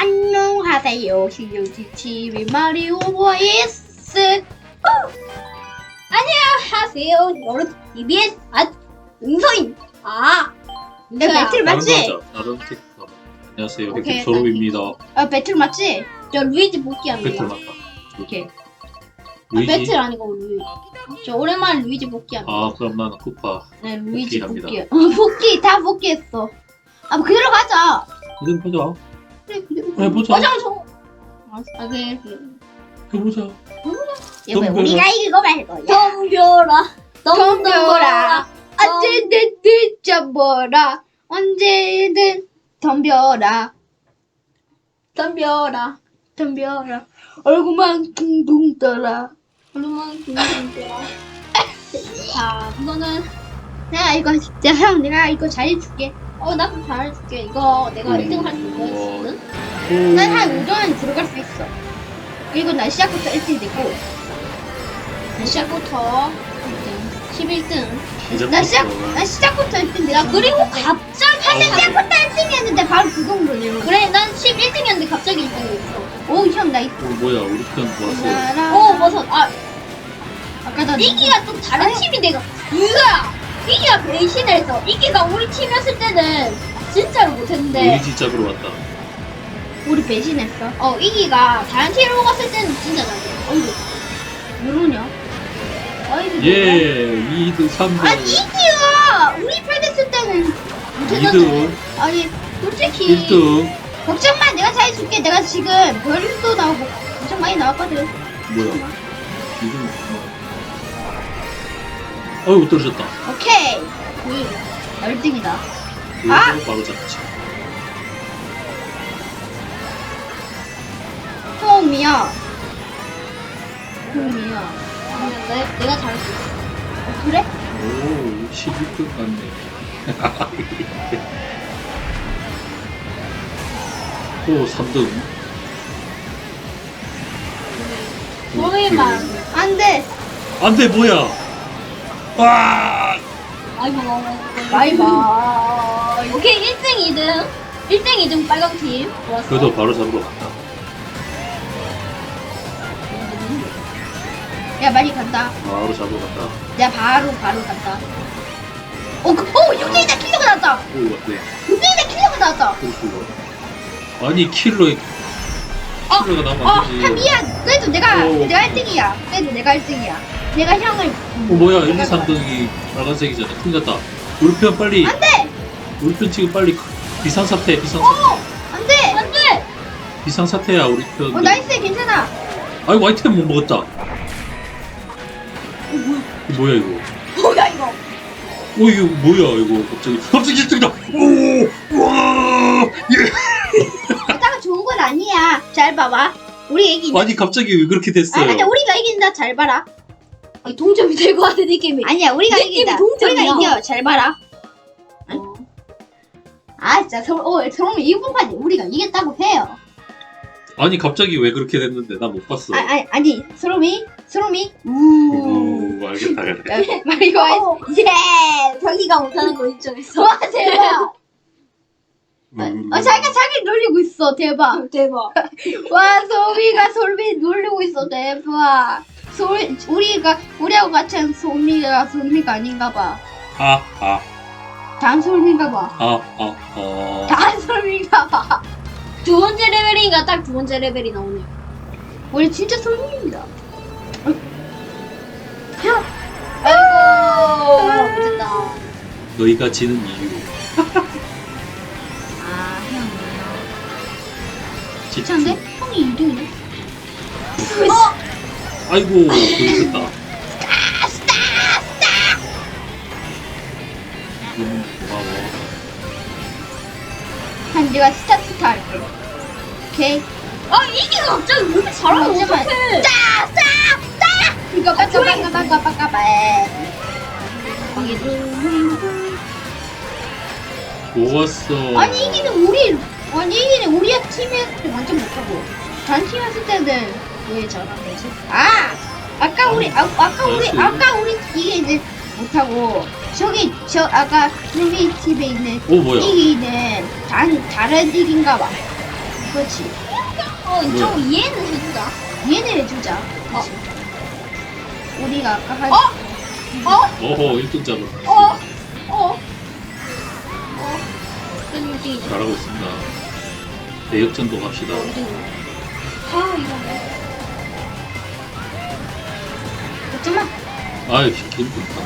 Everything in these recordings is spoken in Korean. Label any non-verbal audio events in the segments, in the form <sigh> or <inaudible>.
안녕하세요. 시유지치비 마리오 보이스. 안녕하세요. 여러분, 아 은서인. 아, 배틀 맞지? 거 하자. 다른 캐릭터 가봐. 안녕하세요. 오케이, 졸업입니다. 어 배틀 맞지? 저 루이지 배틀 복귀합니다. 맞다. 오케이. 루이지? 배틀 아니고 루이. 저 오랜만에 루이지 복귀 합니다. 아 그럼 나는 쿠파. 네 루이지 복귀합니다. 복귀. 어, 복귀 다 복귀했어. 아뭐 그대로 가자. 이제 보자. 그래 그대로. 해보자. 어, 잠깐 저. 아, 그래. 그래. 해보자. 이거 덤벼라. 우리가 이기고 말 거야. 덤벼라. 덤벼라. 언제든 늦져보라. 언제든 덤벼라. 덤벼라. 덤벼라. 얼굴만 둥둥 떠라. 얼마나 덤벼라. 자, 이거는 내가 이거 진짜 형 내가 이거 잘해줄게. 어, 나도 잘해줄게. 이거 내가 음. 1등 할수 있거든. 난한 5전 들어갈 수 있어. 그리고 난 시작부터 1등 되고. 시작부터 1등, 11등. 나 시작, 나 시작부터 1등 되고. 야, 그리고 갑자기 사실 시작부터 1등이었는데 바로 그동으로 내려. 그래, 난 11등이었는데 갑자기 1등이었어. 오, 형, 나 이거. 어 뭐야 우리 편 좋았어. 오, 버섯. 아, 아까 나. 이기가 좀 다른 팀이 내가 이거야 이기가 배신을 했어 이기가 우리 팀이었을 때는 진짜로 못했는데 잡으러 왔다. 우리 배신했어. 어 이기가 다른 팀으로 갔을 때는 진짜 잘해 어이구 누구냐? 어이구 예 2등 3등. 아니, 이기가 우리 편 했을 때는 못했는데. 2등 아니, 솔직히. 1등. 걱정 마, 내가 잘해줄게. 내가 지금 별도 나오고 엄청 많이 나왔거든. 뭐야? 어이구 떨어졌다. 오케이. 굿. 열등이다. 이거 아! 바로 잡지. 처음이야. 처음이야. 그냥 내, 내가 잘할 수 있어 어, 그래? 오 16등 같네. <laughs> 오 3등. 소리만 안 돼. 안 돼 뭐야? 와! 아이고 바이바이. 오케이 1등 2등 1등 2등 빨간 팀 좋았어 그래도 바로 잡으러 갔다. 야, 많이 간다. 바로 잡으러 갔다. 야, 바로, 바로 간다. 오, 그, 오, 6등이다 킬러가 나왔다. 오 어때? 6등이다 킬러가 나왔다. 그렇고 아니 킬러에 어, 킬러가 나면 어, 안 아, 되지. 미안. 그래도 내가, 오. 내가 1등이야. 그래도 내가 1등이야. 내가 형을. 어 뭐야 1, 2, 3등이 빨간색이잖아. 큰일 났다. 우리 편 빨리. 안 돼! 우리 편 지금 빨리 비상사태 비상사태. 어! 안 돼! 안돼 비상사태야 우리 편. 어, 나이스, 괜찮아. 아이고 아이템 못 먹었다. 이거 뭐야 이거? 뭐야, 이거. 어 이거 뭐야 이거 갑자기 갑자기 1등이다. 오! 와! 예! 그렇다가 좋은 건 아니야. 잘 봐봐. 우리 이긴다. 아니 갑자기 왜 그렇게 됐어요? 아니, 아니, 우리가 이긴다. 잘 봐라. 아니, 동점이 될 것 같아 이 게임이 아니야, 우리가 이긴다. 동점이야. 우리가 이겨. 잘 봐라. 어. 아, 진짜 서로, 어, 서로 이번까지 우리가 이겼다고 해요. 아니 갑자기 왜 그렇게 됐는데 나 못 봤어. 아, 아니, 아니, 서로미, 서로미, 우. 오 알겠다 그래. 마리오, <laughs> 어. 예! 자기가 못하는 거 인정했어 와, 대박. 음. 어, 자기가 자기 놀리고 있어. 대박. 대박 <laughs> 와, 소미가 솔미 놀리고 있어. 대박. 솔, 우리가, 우리하고 같이 한 솔미가 솔미가 아닌가 봐. 아, 아, 단 솔미인가 봐. 아, 아, 아. 단 솔미인가 봐. 두 번째 레벨이니까 딱 두 번째 레벨이 나오네 우리 진짜 솔미입니다. 아이고 못했다 너희가 지는 이유. 괜찮은데? 형이 2등이네. 아이고, 그러셨다. 음, 고마워. 한 내가 스타스타 할게. 오케이. 아 이게 갑자기 왜 이렇게 잘하는 거 잠시만. 어떡해 짜! 짜! 짜! 이거 빠까 빠까 빠까 빠까 빠. 좋았어. 아니 이기는 우리 아니 이기는 우리 팀한테 완전 못하고 단 팀 했을 때는 왜 저런 거지? 아 아까 우리 아, 아까 우리. 아까 우리 이게 이제 못하고 저기 저 아까 우리 팀에 있는 오, 뭐야. 이기는 단 다른 이긴가 봐. 그렇지. 어, 좀 뭐야? 이해는 해주자. 이해를 해주자. 어. 그렇지. 우리가 아까 한 어? 어? 어허 1등 잡을 어? 어? 어? 좀 일찍이죠. 잘하고 있습니다. 대역전도 갑시다. 어, 아, 이거 뭐. 어쩌마. 아이 힘들다.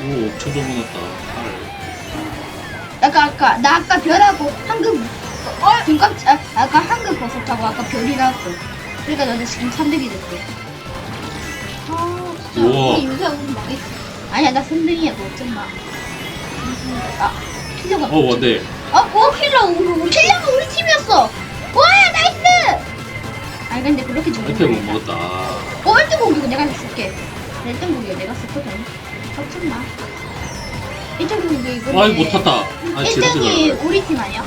오 엄청 좀 먹었다. 팔. 아까 아까 나 아까 별하고 황금 어 김갑 아, 아까 황금 버섯하고 아까 별이 나왔어. 그러니까 너는 지금 3등이 됐어. 아, 진짜. 우와. 우리 요새 우리 망했어. 아니야 나 3등이야 너 어쩌마. 아 킬러가. 어 원대. 어? 어 킬러 우리 킬러가 우리 팀이었어. 와 나이스. 아니 근데 그렇게 좋은 이렇게 못. 먹었다. 어 1등 공격 내가 했을게. 1등 공격 내가 썼거든. 걱정마. 1등 공격 이거. 아이 못 탔다. 아 제대로 1등이 잘하네. 우리 팀 아니야?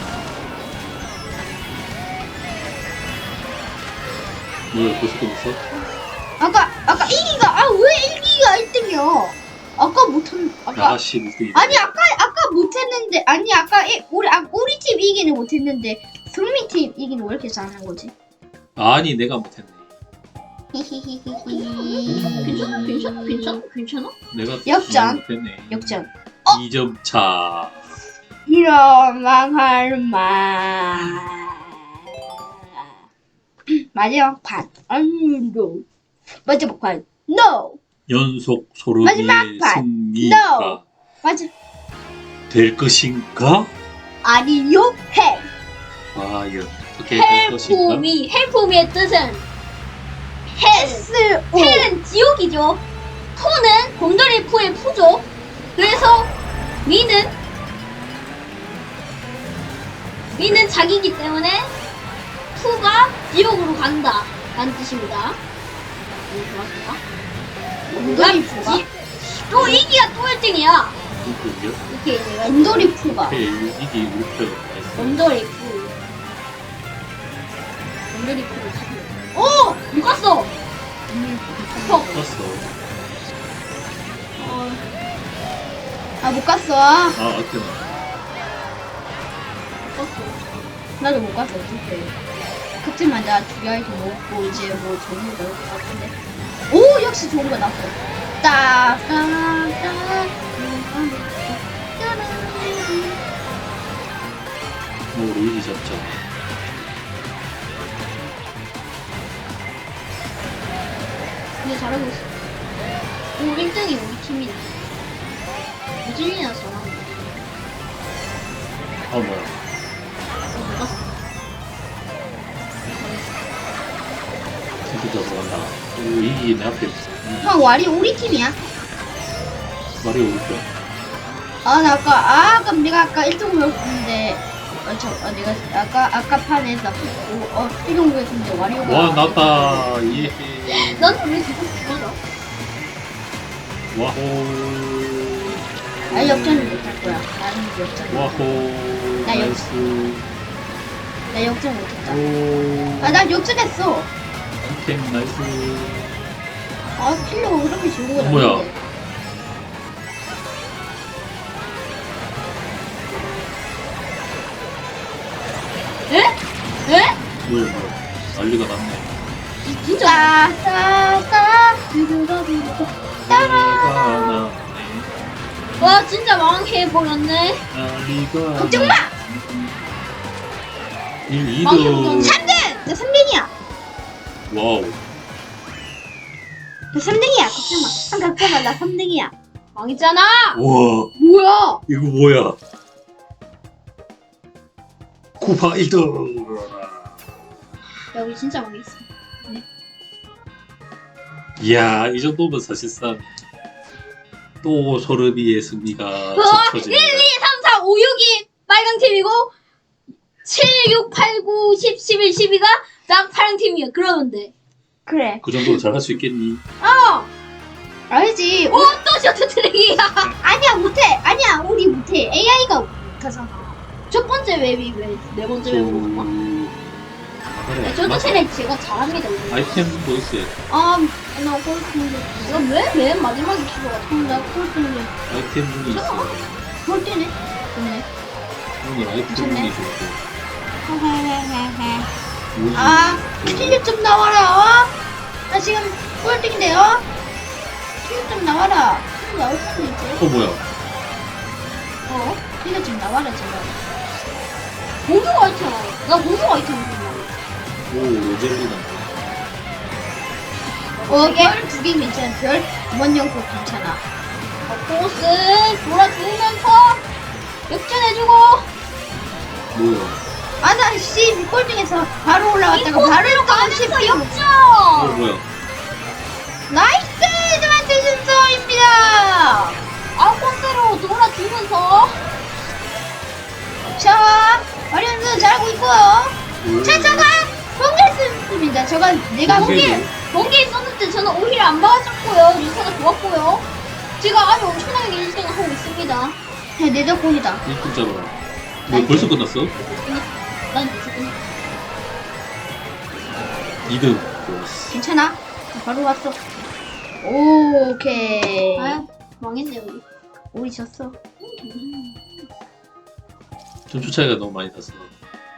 뭐야 벌써 끝났어? 아까 아까 1기가 아 왜 1기가 1등이야? 아까 못한 아까 아씨 1등. 아니 아까 못했는데 아니 아까 이- 우리 아, 우리 팀 이기는 못했는데 승민 팀 이기는 왜 이렇게 잘하는 거지? 아니 내가 못했네. 괜찮아? 괜찮아? 괜찮아? 괜찮아? 내가 역전. 못했네. 역전 2점 차. 이런 망할 말 <clears throat> 마지막 판 안도 마지막 판 NO 연속 소름이 마지막 판. 승리가 맞아 될 것인가? 아니요 해 과연 어떻게 될 것인가? 헬프미, 헬프미의 뜻은 헬. S O 헬은 지옥이죠. 토는 곰돌이 푸의 푸죠. 그래서 미는 미는 자기이기 때문에 푸가 지옥으로 간다. 라는 뜻입니다. 네. 곰돌이 푸가 지- 또 이기야 또 1등이야. 누구요? 이렇게 내가 곰돌이 푸가 이게 이게 우리 편 했어. 곰돌이 푸. 곰돌이 푸를 사귀어. 오! 못 갔어! 어, 봤어. 어, 아못 갔어 아 어때나? 못 갔어. 나도 못 갔어 어떡해 그치만 나두 아이템 먹고 이제 뭐 좋은 거 넣을 것 같은데 오 역시 좋은 거 나왔어 따따따 뭐 루이지 잡자. 근데 잘하고 있어. 오, 1등이 우리 팀이네. 무진이나 잘하는 거. 아 뭐야? 어, 못 갔어. 진짜 들어간다. 오 이기 내 앞에 있어. 음, 형 와리 우리 팀이야 말이 우리 편. 아나 아까 아 아까 내가 아까 1등 먹었는데 어, 저, 어, 내가 아까 아까 판에서 어, 어 1등 먹었는데 와리오가 와 나다. 예. 넌왜 계속 죽어져? 와호. 아 역전을 못할 거야 나는 역전 와호. 나 역- 나이스. 나 역전 못했다 오. 아난 역전했어 템 나이스. 아 킬러가 그렇게 좋은 건 어, 뭐야? 아닌데 난리가 났네. 따따따 두두두두 따라 난리가 났네. 와, 진짜 망해버렸네. 난리가. 걱정 마! 1, 망해 2등. 3등! 나 3등이야 와우. 나 3등이야 걱정 마 형, 걱정 마나 3등이야 망했잖아! 와. 뭐야? 이거 뭐야? 쿠파 1등. 야, 우리 진짜 망했어. 이야, 이 정도면 사실상 또 소르비의 승리가 어, 젖혀집니다. 1, 2, 3, 4, 5, 6이 빨강 팀이고 7, 6, 8, 9, 10, 11, 12가 딱 파랑 팀이야. 그러면 돼. 그래 그 정도로 잘할 수 있겠니? 어! 알지 오, 또 셔츠 트랙이야. <laughs> 아니야 못해 아니야 우리 못해 AI가 못하잖아 첫 번째 웹이 왜 네 번째 저... 웹으로 가? 그래. 트랙 제가 잘합니다. 우리. 아이템도 있어요. 아나 꼴등인데 내가 왜맨 마지막에 키가 나 꼴등인데 아이템도 있어요. 꼴등이네 그네 오늘 아예 괜찮네. 부분이 좋고. 뭐지? 아, 킬리 좀 나와라. 어? 나 지금 꼴등인데요. 킬리 좀 나와라. 킬리 나올 수도 있지. 어 뭐야? 어? 킬리 좀 나와라 제발. 공주가 있잖아. 나 공주가 있잖아. 오 로젤리나. 어, 별두개 괜찮아. 별 두번 연속 괜찮아. 코스 돌아주면서 역전해주고 뭐야? 아, 나 씨, 꼴등에서 바로 올라갔다가 바로 가면서 씹히고. 어 역전. 뭐야? 나이스! 저한테 순서입니다. 아웃코스로 돌아주면서 자, 마리언스 잘하고 있고요. 오. 자, 저가 공개했습니다. 저가 내가 공개. 공개. 경기에 있었는데 저는 오히려 안 맞았고요. 유세가 좋았고요. 제가 아주 엄청나게 1등을 하고 있습니다. 네, 내 덕분이다. 1등 잡아라. 뭐 벌써 끝났어? 난 지금 2등. 좋았어. 괜찮아. 바로 왔어. 오, 오케이. 아유 망했네 우리. 우리 졌어. 점수 차이가 너무 많이 났어.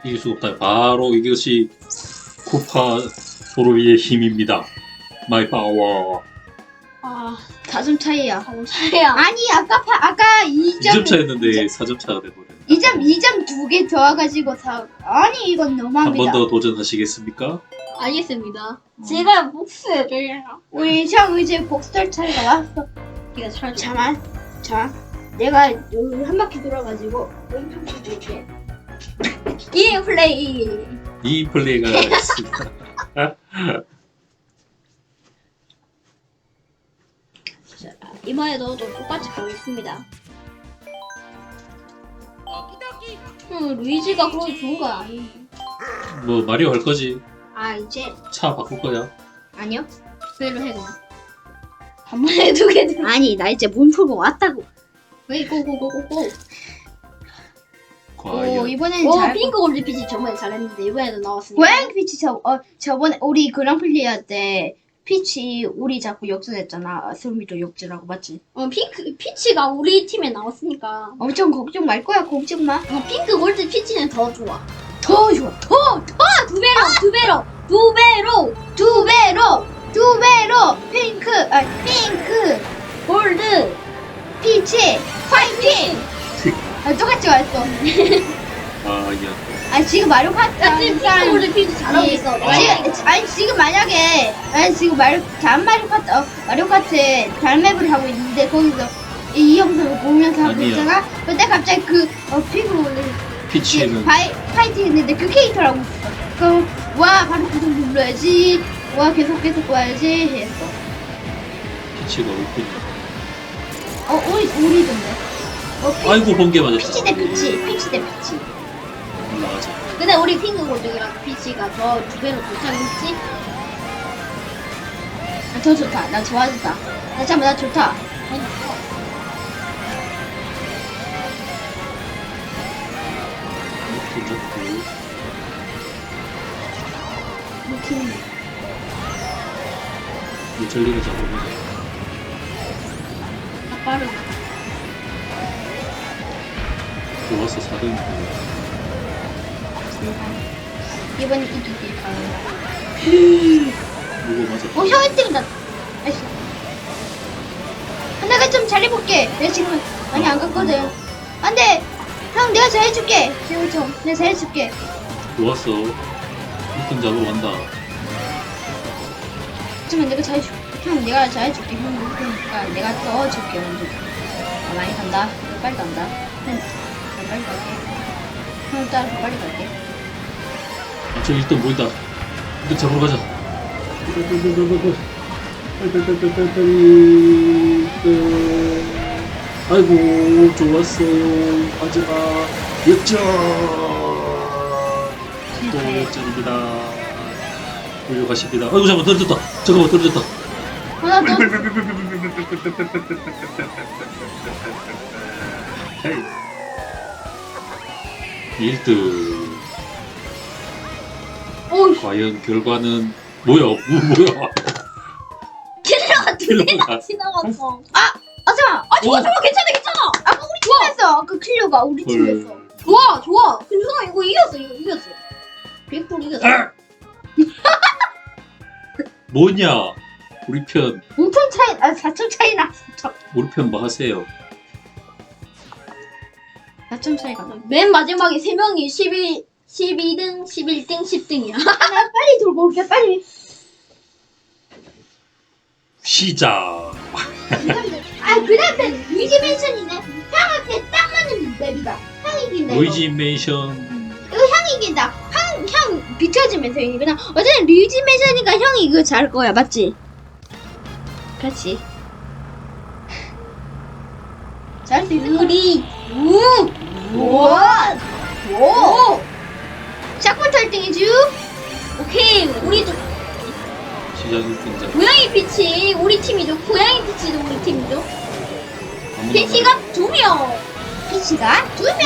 이길 수가 없다. 바로 이것이 쿠파 도로비의 힘입니다. 마이 파워. 아 다점 차이야. 감사해요. 아니, 아까 파, 아까 2점 2점 차였는데 4점 차가 돼버렸네. 2점 2점 두 개 더와가지고 사. 아니, 이건 한 너무합니다. 번 더 도전하시겠습니까? 알겠습니다. 제가 복수해줘요. 우리 형 이제 복수할 차례가 왔어. 네가 잘 잠만, 자, 내가 여기 한 바퀴 돌아가지고 왼쪽 줄게. 이 플레이. 이 플레이가 있습니다. 자, 이번에도 좀 똑같이 가겠습니다. 음, 루이지가 그렇게 좋은 거 아니에요. 뭐 마리오 할 거지? 아 이제 차 바꿀 거야? 아니요. 그대로 해 그냥. 한 번에 두 개. 아니 나 이제 몸 풀고 왔다고. 왜 고고고고고. 오 과연 이번에는 오 잘. 핑크 골드 피치 저번에 잘했는데 이번에도 나왔으니까. 고양 피치 저 어, 저번에 우리 그랑플리 할때 피치 우리 자꾸 역전했잖아. 슬미도 역전하고 맞지? 어 핑크 피치가 우리 팀에 나왔으니까. 엄청 걱정 말 거야 걱정 마. 어 핑크 골드 피치는 더 좋아. 더 좋아 더 더. 아, 두 배로 두 배로 두 배로 두 배로 두 배로 핑크 아 핑크 골드 피치 파이팅. 아 똑같이 왔어. 아 야. 아 지금 마리오 카트 야 지금 핑크 골드 피치 잘하고 아니, 있어. 지금, 아니 지금 만약에 아니 지금 마리오 다른 마리오 카트 어, 마리오 카트 다른 맵을 하고 있는데 거기서 이, 이 영상을 보면서 하고 아니야. 있잖아. 근데 갑자기 그 어, 피부 피치는 파이 파이팅 했는데 그 캐릭터라고 있어. 그럼 와 바로 구독 눌러야지. 와 계속 계속 봐야지 했어. 피치가 울뿐이야. 어 우리 우리던데. 어, 피, 아이고 번개 맞았다. 피치 대 피치, 피치 대 피치. 올라가자. 근데 우리 핑크 골드랑 피치가 더두 배로 도착했지? 아, 더 좋다. 나 좋아졌다. 나 잠깐 나 좋다. 아니, 어. 이렇게 넣고 이렇게 유철리를 잡아보자. 나 빠르다. 좋았어 4등. 이번에 이기길 바란다. 누구 맞았다. 어, 형 1등이다. 알았어. 내가 좀 잘해볼게. 내가 지금 많이 안 갔거든. 안 돼! 형, 내가 잘해줄게. 지금 좀, 내가 잘해줄게. 좋았어. 1등 잡으러 간다. 하지만 내가 잘해줄게. 형, 내가 잘해줄게. 형, 그러니까 내가 떠줄게, 먼저. 아, 많이 간다. 빨리 간다. 형, 더 빨리 갈게. 형, 따라 더 빨리 갈게. 아, 저 1등 보인다. 1등 잡으러 가자. 아이고 좋았어요. 마지막 역전. 또 역전입니다. 훌륭하십니다. 아이고 잠깐만 떨어졌다. 잠깐만 떨어졌다. 어, 나 너, 헤이. 1등. 오, 과연 결과는 뭐야? 뭐, 뭐야? 킬러가 두 킬러가. 지나갔어. 아, 잠깐! 아, 좋아, 좋아, 괜찮아, 괜찮아. 아까 우리 팀에서, 아까 킬러가 우리 팀에서. 헐. 좋아 좋아. 근데 형아 이거 이겼어 이거 이겼어. 100% 이겼어. 아! 뭐냐? 우리 편 5천 차이, 아, 4천 차이 났어. 우리 편 뭐 하세요? 4천 차이가 나. 맨 마지막에 세 명이 11 12등, 11등, 10등이야. 빨리 돌고 올게, 빨리. 시작. 아, 그 다음에 루이지 맨션이네. 형한테 딱 맞는 맵이다. 이거. 루이지 맨션 이거 형이 이긴다. 형, 형 비춰지면서 이기구나. 어쨌든 루이지 맨션이니까 형이 이거 잘 거야, 맞지? 그렇지. <laughs> 수 있을 거야. 우리 우! 오! 샷부터 1등이죠? 오케이 우리도 시작 1등자. 고양이 피치 우리 팀이죠. 고양이 피치도 우리 팀이죠. 피치가 두 명. 피치가 두 명!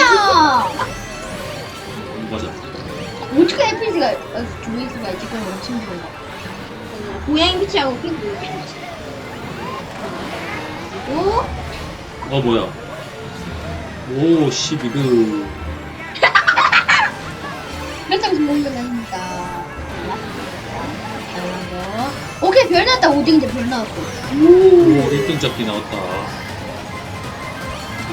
맞아. 어떻게 피치가 있지? 그건 엄청 좋은가. 고양이 피치하고 핑크 피치. 그리고 어 뭐야? 오 12등. 별장 성공도 아닙니다. 오케이, 별 나왔다. 5등인데 별 나왔고. 오 1등 잡기 나왔다.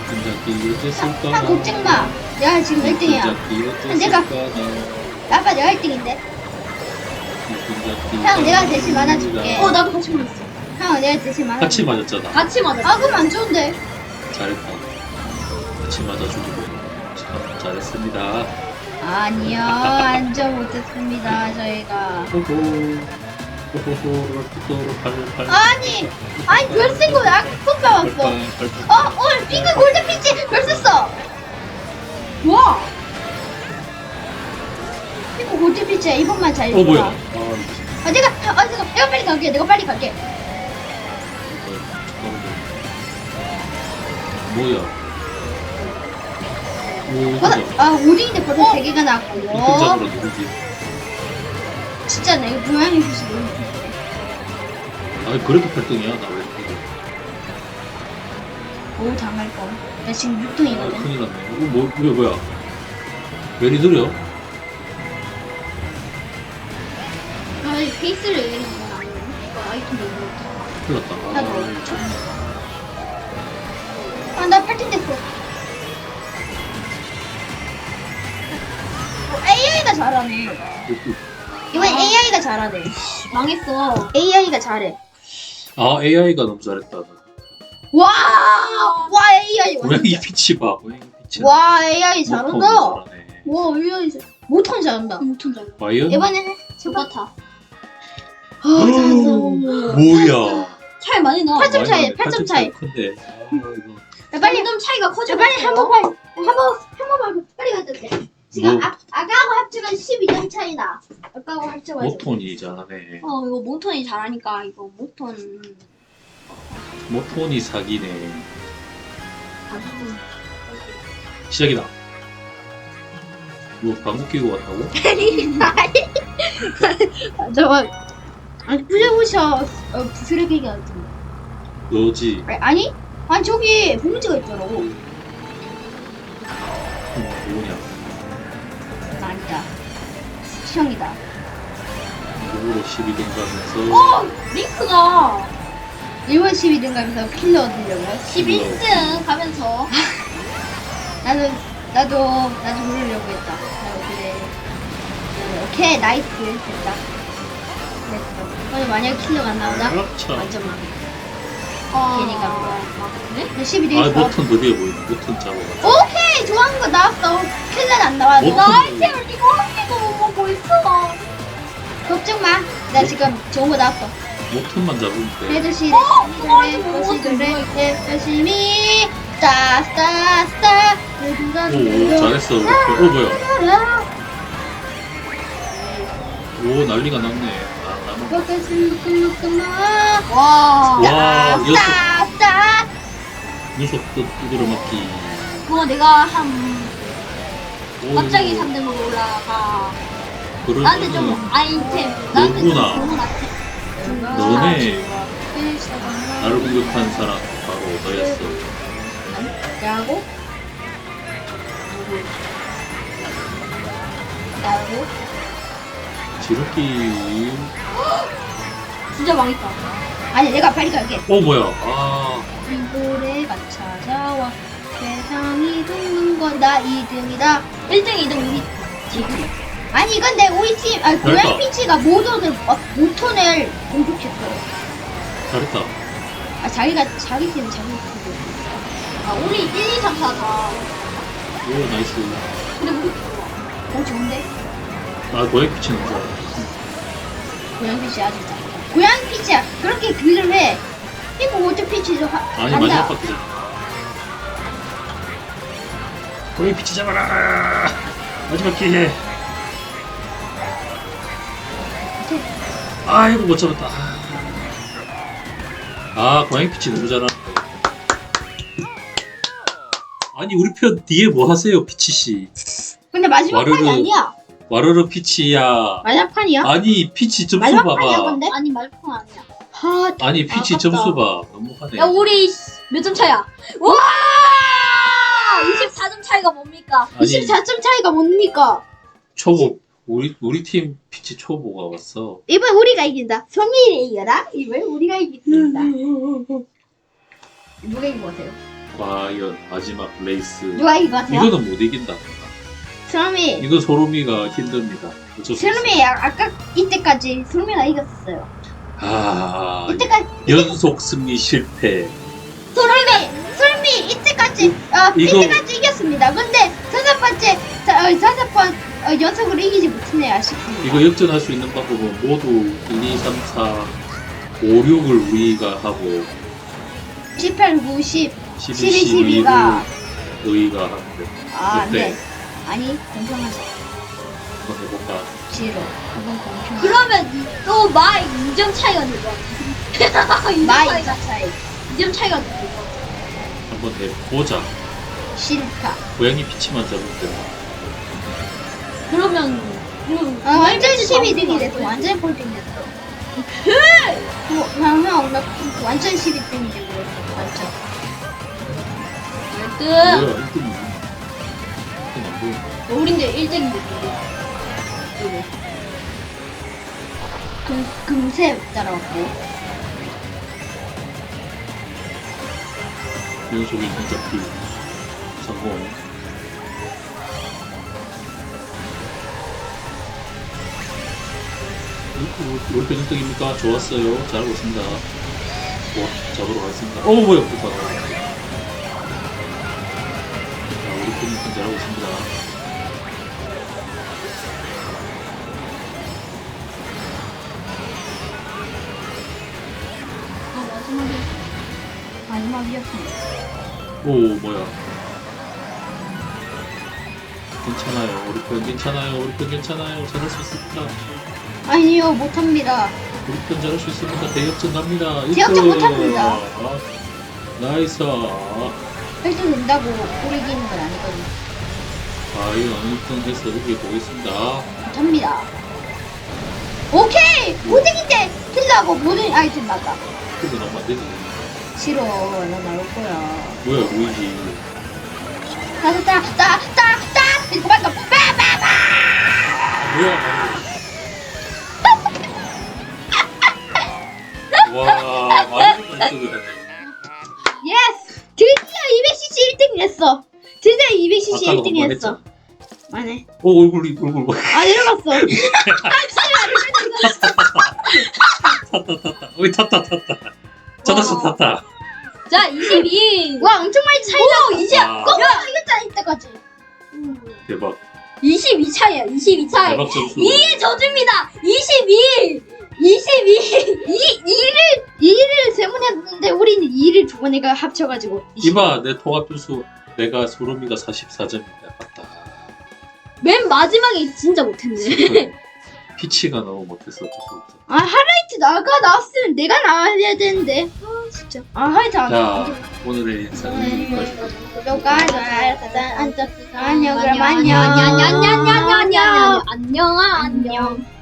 1등 잡기 어땠을까? 형, 걱정 마. 내가 지금 1등이야. 잡기 내가- 어땠을까? 아빠 내가 1등인데. 1등 잡기. 형, 내가 대신 맞아줄게. 어 나도 같이 맞았어. 형, 내가 대신 말해. 같이 맞았잖아. 같이 맞았어. 아, 그럼 안 좋은데. 잘했다. 같이 맞아주기로 참 잘했습니다. 아니요, 안전 못했습니다, 저희가. 호호 호호호 아니, 아니, 별쓴거 약, 못 봐왔어. 팔팔 어, 오늘 핑크 골드 피치 별 썼어. 와. 핑크 골드 피치야, 이번만 잘 어 뭐야? 봐. 아 아, 내가, 아, 내가, 내가 빨리 갈게, 내가 빨리 갈게. 뭐야? 이거 아, 5등인데 벌써 3개가 나왔고. 1등 잡으러 누구지? 진짜 나 이거 고양이 너무 좋아. 아 그래도 8등이야 나왜 이렇게 오, 당할 거. 나 지금 아 6등이거든. 큰일 났네 이거 뭐 이거 뭐야? 왜 이리 느려? 아, 이 페이스를 얘기하는 아니에요. 이거 아이템 너무 큰일 났다 나도. 아, 아, 나 8등 됐어. AI가 잘하네. 이번 AI가 잘하네. 망했어. AI가 잘해. 아 AI가 너무 잘했다 와, 와 AI 완전 고양이 잘- 피치 봐 고양이 피치 와 AI 잘한다. 와 AI 잘. 모턴 잘한다. 엄청 잘. 과연? 이번에는 저거. 똑같아. 아, 잘한다. 뭐야 차이 많이 나. 팔점 많이 차이, 나네. 팔점 팔점 차이. 큰데 아 이거 야, 빨리 점점 차이가 커져. 야, 빨리 한번 빨리 한번 한번 빨리 가자. 지금 뭐? 아, 아까하고 합치면 12점 차이나. 아까하고 합쳐가지고. 모톤이 잘하네 어 이거 모톤이 잘하니까 이거 모톤 모톤이 사기네 시작이다 뭐 방구 끼고 왔다고? <laughs> 아, <laughs> 저거 아니 부셔부셔 어, 쓰레기가 같은. 너지 아니 아니 저기 봉지가 있더라고. 어, 누구냐. 형이다. 누구로 12등 가면서 어 링크가 1월 12등 가면서 킬러 얻으려고요. 11등 가면서 <laughs> 나도 나도 나도 그러려고 했다. 나도 그래. 네, 오케이 나이스 됐다. 됐어. 오늘 만약 킬러가 안 나오나? 그렇죠 완전 망해. 어 괜히 간 거야. 근데 12등 아 있어. 모톤 드디어 보이네 모톤 잡아가지고 오케이 좋아하는 거 나왔어. 킬러는 안 나와도. 뭐? 나 아이템을 이거 한 개도 못 먹고 있어. 걱정 마. 나 지금 좋은 거 나왔어. 모톤만 잡으면 돼. 레드시. 레드 레드 열심히 따스따스따 레드가 오 잘했어. 어 뭐야? 오 난리가 났네. 아, 와. 와 녀석 또 두드려 맞기. 그거 내가 한 오, 갑자기 3등으로 올라가. 그러면은 나한테 좀 아이템. 나한테 좀 너구나. 좋은 아이템. 너네 나를 공격한 사람 바로 너였어 보여. 나도 지름길. 진짜 망했다. 아니 내가 빨리 갈게 어 뭐야? 아 노래가 찾아와 세상이 죽는 건나 2등이다 1등, 2등 우리 지금 아니 근데 우리 팀 아니 고양 잘했다. 피치가 모던을 어, 5톤을 공격했어요 잘했다. 아 자기가 자기 팀 자기 팀 아, 우리 1, 2, 3, 4 다. 오 나이스. 근데 우리 어 좋은데 아 고양 피치는 줄 알아. 고양 피치 아주 잘한다 고양 피치야 그렇게 글을 해 이거 오토 피치도 하, 아니 마지막 바퀴잖아. 고양 피치 잡아라. 마지막 기회. 아이고 못 잡았다. 아 고양 피치 너무 잘하는데. 아니 우리 편 뒤에 뭐 하세요 피치 씨? 근데 마지막 판이 와르르. 아니야 와르르 피치야. 마지막 판이야? 아니 피치 점수 마지막 판이야 봐봐. 근데? 아니, 말풍 아니야. 하 아니 피치 아깝다. 점수 봐. 너무하네. 야, 우리 몇 점 차야? 와! 24점 차이가 뭡니까? 아니 24점 차이가 뭡니까? 초보 우리 우리 팀 피치 초보가 왔어. 이번 우리가 이긴다. 소민이 이겨라. 이번 우리가 이긴다. 누가 이긴 것 같아요? 과연 마지막 레이스. 누가 이긴 것 같아요? 이거는 못 이긴다. 소미. 이거 소름이가 힘듭니다. 어쩔 수 없어. 아- 아까 이때까지 소름이가 이겼어요. 아 이때까지 연속 승리 실패. 소름이 소름이 이때까지 어 이거- 이때까지 이겼습니다. 근데 다섯 번째 자, 어, 다섯 번 어, 연속으로 이기지 못했네요. 아쉽습니다. 이거 역전할 수 있는 방법은 모두 1, 2, 3, 4, 5, 6을 우리가 하고 18, 9, 10. 12, 12, 12를 12가 너희가 하는데 아, 어때? 네. 아니 공평하지. 한번 해볼까? 지로. 한번 공평. 그러면 또 마이 2점 차이가 될것 같아. 2점 마이 차이가, 차이. 2점 차이가 될것 같아. 한번 해보자. 싫다. 고양이 피치만 잡으면 된다. 그러면, 그럼. 아, 완전 12등이 됐어. 완전 꼴등 됐어. 그! 형, 형, 나 완전 12등이 되고 완전. 1등. 뭐야 1등이 1등 안 보여. 우린데 1등인데. 금, 금세 따라왔고. 연속 1등 잡기 성공. 우리 편 1등입니까? 좋았어요. 잘하고 있습니다. 와, 잡으러 가겠습니다. 어, 뭐야, 붙어. 자, 우리 편 1등 잘하고 있습니다. 아, 마지막에. 마지막이었습니다. 오, 뭐야. 괜찮아요. 우리 편 괜찮아요. 우리 편 괜찮아요. 잘할 수 있습니다. 아니요, 못합니다. 우리 편 잘할 수 있습니다. 대역전 갑니다. 대역전 일등. 못합니다. 아, 나이스. 1등 된다고 오래 이기는 건 아니거든요. 과연 1등 해서 이겨 보겠습니다. 못합니다. 오케이! 5등인데 킬러하고 모든 아이템 나가. 너무 안 되지. 싫어, 나 나올 거야. 뭐야, 루이지. 따, 따, 따, 따, 따! 이거 말까, 빠, 빠, 빠! 뭐야, 와, 마지막 1등을 하네. 예스! 드디어 200cc 1등 했어. 드디어 200cc 아까도 1등 한번 했어. 했잖아. 맞네. 오, 얼굴, 얼굴, 봐. 아, 내려갔어. 탔다, 탔다. 어이, 탔다, 탔다. 와. 탔다. 자, 22. 와, 엄청 많이 차이 오, 이제 아, 나. 이겼잖아, 이때까지. 대박. 22 차이야, 22 차이. 대박 점수. 2의 저주입니다. 22. 22. 2, 2를, 2를 세번 했는데, 우리는 2를 두번 해가 합쳐가지고. 이봐, 내 통합 점수. 내가 소름이가 44점인데, 맞다. 맨 마지막에 진짜 못했네. <laughs> 피치가 너무 못해서 어쩔 수 없어. 아, 하이라이트 나가 나왔으면 내가 나와야 되는데. 아, 진짜. 아, 하이라이트 안 자, 나왔어. 오늘의 인사는 여기까지. 구독과 좋아요, 안녕, 그럼. 안녕, 안녕, 안녕, 안녕, 안녕, 안녕, 안녕, 안녕, 안녕.